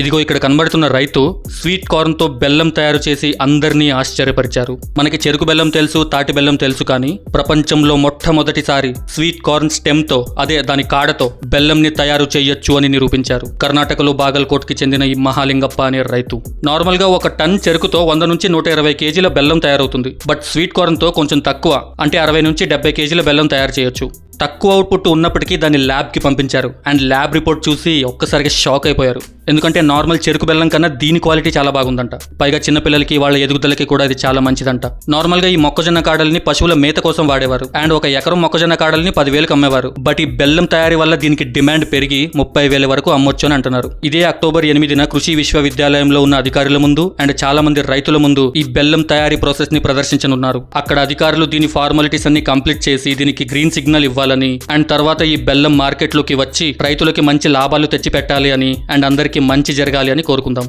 ఇదిగో ఇక్కడ కనబడుతున్న రైతు స్వీట్ కార్న్తో బెల్లం తయారు చేసి అందరినీ ఆశ్చర్యపరిచారు. మనకి చెరుకు బెల్లం తెలుసు తాటి బెల్లం తెలుసు కానీ ప్రపంచంలో మొట్టమొదటిసారి స్వీట్ కార్న్ స్టెమ్తో అదే దాని కాడతో బెల్లంని తయారు చేయొచ్చు అని నిరూపించారు. కర్ణాటకలో బాగల్కోట్కి చెందిన ఈ మహాలింగప్ప అనే రైతు. నార్మల్గా ఒక టన్ చెరుకుతో వంద నుంచి నూట ఇరవై కేజీల బెల్లం తయారవుతుంది. బట్ స్వీట్ కార్న్తో కొంచెం తక్కువ అంటే అరవై నుంచి డెబ్బై కేజీల బెల్లం తయారు చేయొచ్చు. తక్కువ అవుట్పుట్ ఉన్నప్పటికీ దాన్ని ల్యాబ్కి పంపించారు. అండ్ ల్యాబ్ రిపోర్ట్ చూసి ఒక్కసారిగా షాక్ అయిపోయారు. ఎందుకంటే నార్మల్ చెరుకు బెల్లం కన్నా దీని క్వాలిటీ చాలా బాగుందంట. పైగా చిన్నపిల్లలకి వాళ్ళ ఎదుగుదలకి కూడా ఇది చాలా మంచిదంట. నార్మల్గా ఈ మొక్కజొన్న కాడల్ని పశువుల మేత కోసం వాడేవారు. అండ్ ఒక ఎకరం మొక్కజొన్న కాడల్ని పదివేలకు అమ్మేవారు. బట్ ఈ బెల్లం తయారీ వల్ల దీనికి డిమాండ్ పెరిగి ముప్పై వేల వరకు అమ్మొచ్చు అని అంటున్నారు. ఇదే అక్టోబర్ ఎనిమిదిన కృషి విశ్వవిద్యాలయంలో ఉన్న అధికారుల ముందు అండ్ చాలా మంది రైతుల ముందు ఈ బెల్లం తయారీ ప్రాసెస్ని ప్రదర్శించనున్నారు. అక్కడ అధికారులు దీని ఫార్మాలిటీస్ అన్ని కంప్లీట్ చేసి దీనికి గ్రీన్ సిగ్నల్ ఇవ్వాలి ఇవ్వాలని అండ్ తర్వాత ఈ బెల్లం మార్కెట్లోకి వచ్చి రైతులకి మంచి లాభాలు తెచ్చిపెట్టాలి అని అండ్ అందరికీ మంచి జరగాలి అని కోరుకుందాం.